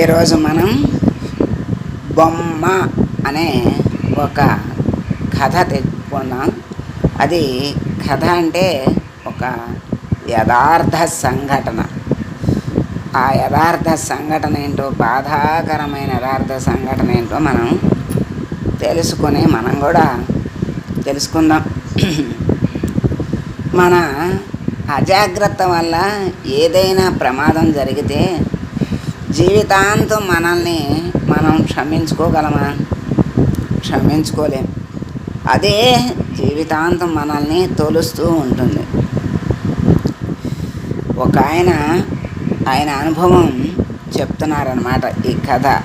ఈరోజు మనం బొమ్మ అనే ఒక కథ తెచ్చుకున్నాం అది కథ అంటే ఒక యథార్థ సంఘటన. ఆ యథార్థ సంఘటన ఏంటో బాధాకరమైన యథార్థ సంఘటన ఏంటో మనం తెలుసుకొని మనం కూడా తెలుసుకుందాం. మన అజాగ్రత్త వల్ల ఏదైనా ప్రమాదం జరిగితే జీవితాంతం మనల్ని మనం క్షమించుకోగలమా? క్షమించుకోలేం. అదే జీవితాంతం మనల్ని తోలుస్తూ ఉంటుంది. ఒక ఆయన ఆయన అనుభవం చెప్తున్నారనమాట ఈ కథ.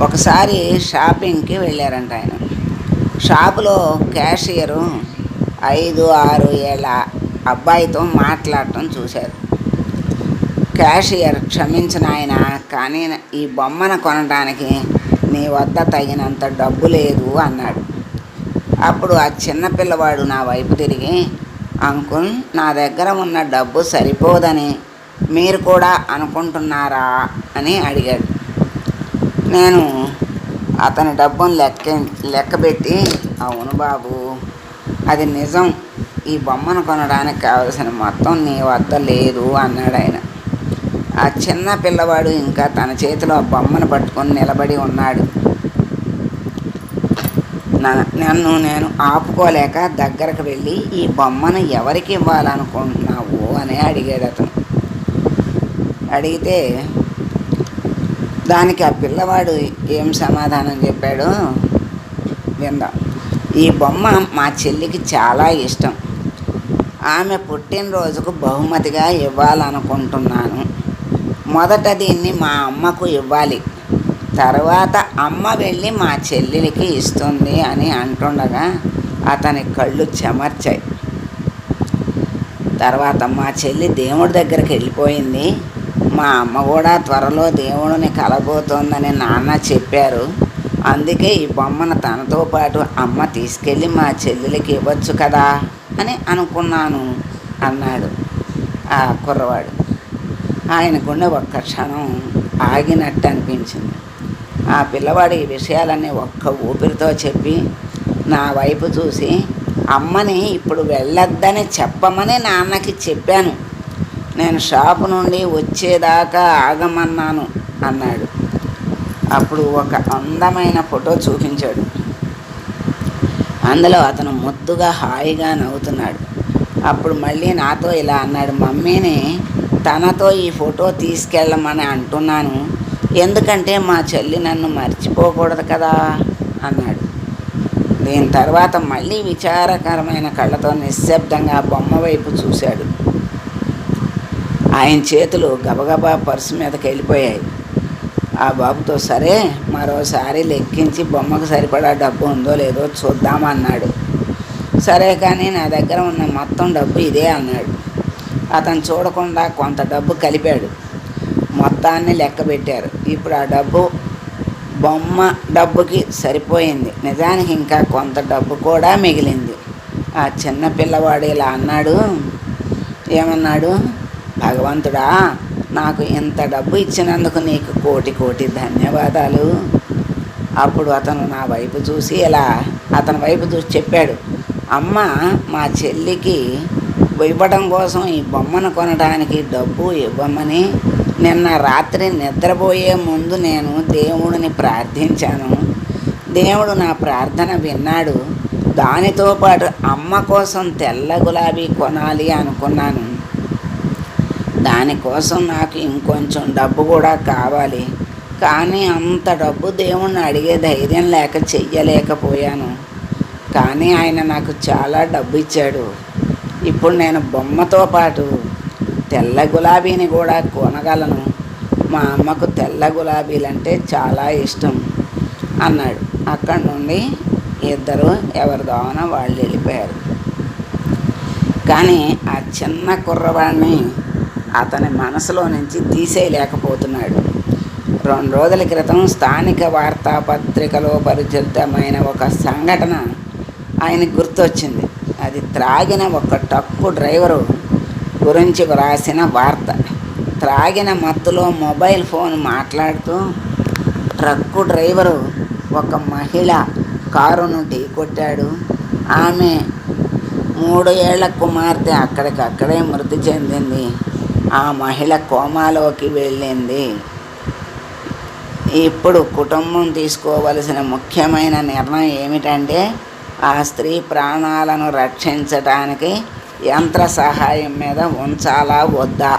ఒకసారి షాపింగ్కి వెళ్ళారంట ఆయన. షాపులో క్యాషియరు ఐదు ఆరు ఏళ్ళ అబ్బాయితో మాట్లాడటం చూశారు. క్యాషియర్ క్షమించిన ఆయన కానీ ఈ బొమ్మను కొనడానికి నీ వద్ద తగినంత డబ్బు లేదు అన్నాడు. అప్పుడు ఆ చిన్నపిల్లవాడు నా వైపు తిరిగి అంకుల్ నా దగ్గర ఉన్న డబ్బు సరిపోదని మీరు కూడా అనుకుంటున్నారా? అని అడిగాడు. నేను అతని డబ్బును లెక్క లెక్కబెట్టి అవును బాబు అది నిజం. ఈ బొమ్మను కొనడానికి కావలసిన మొత్తం నీ వద్ద లేదు అన్నాడు ఆయన ఆ చిన్న పిల్లవాడు ఇంకా తన చేతిలో ఆ బొమ్మను పట్టుకొని నిలబడి ఉన్నాడు. నన్ను నేను ఆపుకోలేక దగ్గరకు వెళ్ళి ఈ బొమ్మను ఎవరికి ఇవ్వాలనుకుంటున్నావు? అని అడిగాడు అతను. అడిగితే దానికి ఆ పిల్లవాడు ఏం సమాధానం చెప్పాడు? విందాం. ఈ బొమ్మ మా చెల్లికి చాలా ఇష్టం. ఆమె పుట్టినరోజుకు బహుమతిగా ఇవ్వాలనుకుంటున్నాను. మొదట దీన్ని మా అమ్మకు ఇవ్వాలి. తర్వాత అమ్మ వెళ్ళి మా చెల్లెలికి ఇస్తుంది అని అంటుండగా అతని కళ్ళు చెమర్చాయి. తర్వాత మా చెల్లి దేవుడి దగ్గరికి వెళ్ళిపోయింది. మా అమ్మ కూడా త్వరలో దేవుడిని కలబోతోందని నాన్న చెప్పారు. అందుకే ఈ బొమ్మను తనతో పాటు అమ్మ తీసుకెళ్ళి మా చెల్లెలికి ఇవ్వచ్చు కదా అని అనుకున్నాను అన్నాడు ఆ కుర్రవాడు. ఆయన గుండె ఒక్క క్షణం ఆగినట్టు అనిపించింది. ఆ పిల్లవాడు ఈ విషయాలన్నీ ఒక్క ఊపిరితో చెప్పి నా వైపు చూసి అమ్మని ఇప్పుడు వెళ్ళొద్దని చెప్పమని నాన్నకి చెప్పాను. నేను షాపు నుండి వచ్చేదాకా ఆగమన్నాను అన్నాడు. అప్పుడు ఒక అందమైన ఫోటో చూపించాడు. అందులో అతను ముద్దుగా హాయిగా నవ్వుతున్నాడు. అప్పుడు మళ్ళీ నాతో ఇలా అన్నాడు మమ్మీని తనతో ఈ ఫోటో తీసుకెళ్ళమని అంటున్నాను. ఎందుకంటే మా చెల్లి నన్ను మర్చిపోకూడదు కదా అన్నాడు. దీని తర్వాత మళ్ళీ విచారకరమైన కళ్ళతో నిశ్శబ్దంగా బొమ్మ వైపు చూశాడు. ఆయన చేతులు గబగబా పర్సు మీదకి వెళ్ళిపోయాయి. ఆ బాబుతో సరే మరోసారి లెక్కించి బొమ్మకు సరిపడా డబ్బు ఉందో లేదో చూద్దామన్నాడు. సరే కానీ నా దగ్గర ఉన్న మొత్తం డబ్బు ఇదే అన్నాడు. అతను చూడకుండా కొంత డబ్బు కలిపాడు. మొత్తాన్ని లెక్క పెట్టారు. ఇప్పుడు ఆ డబ్బు బొమ్మ డబ్బుకి సరిపోయింది. నిజానికి ఇంకా కొంత డబ్బు కూడా మిగిలింది. ఆ చిన్న పిల్లవాడు ఇలా అన్నాడు ఏమన్నాడు? భగవంతుడా నాకు ఇంత డబ్బు ఇచ్చినందుకు నీకు కోటి కోటి ధన్యవాదాలు. అప్పుడు అతను నా వైపు చూసి ఇలా అతని వైపు చూసి చెప్పాడు అమ్మ మా చెల్లికి ఇవ్వడం కోసం ఈ బొమ్మను కొనడానికి డబ్బు ఇవ్వమని నిన్న రాత్రి నిద్రపోయే ముందు నేను దేవుడిని ప్రార్థించాను. దేవుడు నా ప్రార్థన విన్నాడు. దానితో పాటు అమ్మ కోసం తెల్ల గులాబీ కొనాలి అనుకున్నాను. దానికోసం నాకు ఇంకొంచెం డబ్బు కూడా కావాలి. కానీ అంత డబ్బు దేవుణ్ణి అడిగే ధైర్యం లేక చెయ్యలేకపోయాను. కానీ ఆయన నాకు చాలా డబ్బు ఇచ్చాడు. ఇప్పుడు నేను బొమ్మతో పాటు తెల్ల గులాబీని కూడా కొనగలను. మా అమ్మకు తెల్ల గులాబీలంటే చాలా ఇష్టం అన్నాడు. అక్కడి నుండి ఇద్దరు ఎవరిదోన వాళ్ళు వెళ్ళిపోయారు. కానీ ఆ చిన్న కుర్రవాడిని అతని మనసులో నుంచి తీసేయలేకపోతున్నాడు. రెండు రోజుల క్రితం స్థానిక వార్తాపత్రికలో పరిచితమైన ఒక సంఘటన ఆయనకు గుర్తొచ్చింది. అది త్రాగిన ఒక టక్కు డ్రైవరు గురించి వ్రాసిన వార్త. త్రాగిన మత్తులో మొబైల్ ఫోన్ మాట్లాడుతూ ట్రక్కు డ్రైవరు ఒక మహిళ కారును ఢీకొట్టాడు. ఆమె మూడు ఏళ్ళ కుమార్తె అక్కడికక్కడే మృతి చెందింది. ఆ మహిళ కోమాలోకి వెళ్ళింది. ఇప్పుడు కుటుంబం తీసుకోవలసిన ముఖ్యమైన నిర్ణయం ఏమిటంటే ఆ స్త్రీ ప్రాణాలను రక్షించటానికి యంత్ర సహాయం మీద ఉంచాలా వద్దా?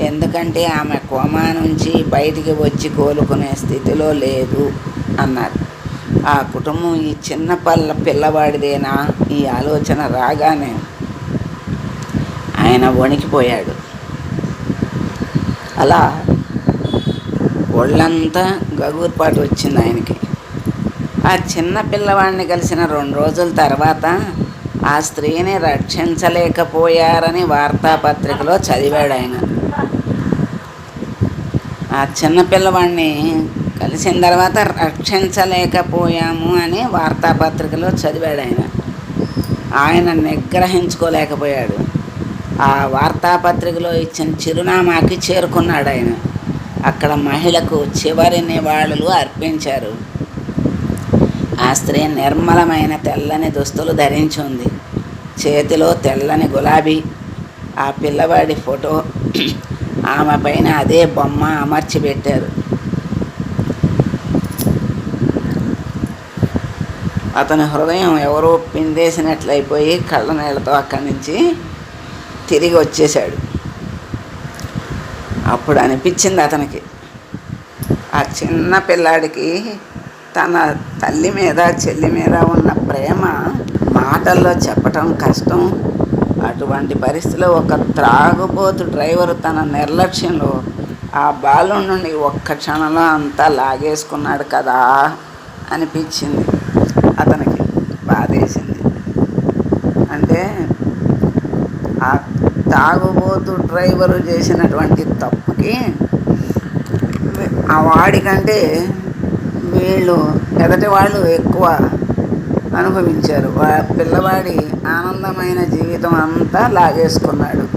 ఎందుకంటే ఆమె కోమా నుంచి బయటికి వచ్చి కోలుకునే స్థితిలో లేదు అన్నారు. ఆ కుటుంబం ఈ చిన్న పల్ల పిల్లవాడిదేనా? ఈ ఆలోచన రాగానే ఆయన వణికిపోయాడు. అలా ఒళ్ళంతా గగుర్పాటు వచ్చింది ఆయనకి. ఆ చిన్న పిల్లవాడిని కలిసిన రెండు రోజుల తర్వాత ఆ స్త్రీని రక్షించలేకపోయారని వార్తాపత్రికలో చదివాడు ఆయన. ఆ చిన్న పిల్లవాడిని కలిసిన తర్వాత రక్షించలేకపోయాము అని వార్తాపత్రికలో చదివాడు ఆయన. ఆయన నిగ్రహించుకోలేకపోయాడు. ఆ వార్తాపత్రికలో ఇచ్చిన చిరునామాకి చేరుకున్నాడు ఆయన. అక్కడ మహిళకు చివరి నివాళులు అర్పించారు. ఆ స్త్రీ నిర్మలమైన తెల్లని దుస్తులు ధరించి ఉంది చేతిలో తెల్లని గులాబీ ఆ పిల్లవాడి ఫోటో ఆమె పైన అదే బొమ్మ అమర్చి పెట్టారు. అతని హృదయం ఎవరో పిండేసినట్లయిపోయి కళ్ళ నీళ్ళతో అక్కడి నుంచి తిరిగి వచ్చేశాడు. అప్పుడు అనిపించింది అతనికి. ఆ చిన్న పిల్లాడికి తన తల్లి మీద చెల్లి మీద ఉన్న ప్రేమ మాటల్లో చెప్పటం కష్టం. అటువంటి పరిస్థితిలో ఒక త్రాగుబోతు డ్రైవర్ తన నిర్లక్ష్యంలో ఆ బాలు నుండి ఒక్క క్షణంలో అంతా లాగేసుకున్నాడు కదా అనిపించింది. అతనికి బాధేసింది. అంటే ఆ తాగుబోతు డ్రైవరు చేసినటువంటి తప్పుకి ఆ వాడికంటే వీళ్ళు ఎదటి వాళ్ళు ఎక్కువ అనుభవించారు. వా పిల్లవాడి ఆనందమైన జీవితం అంతా లాగేసుకున్నాడు.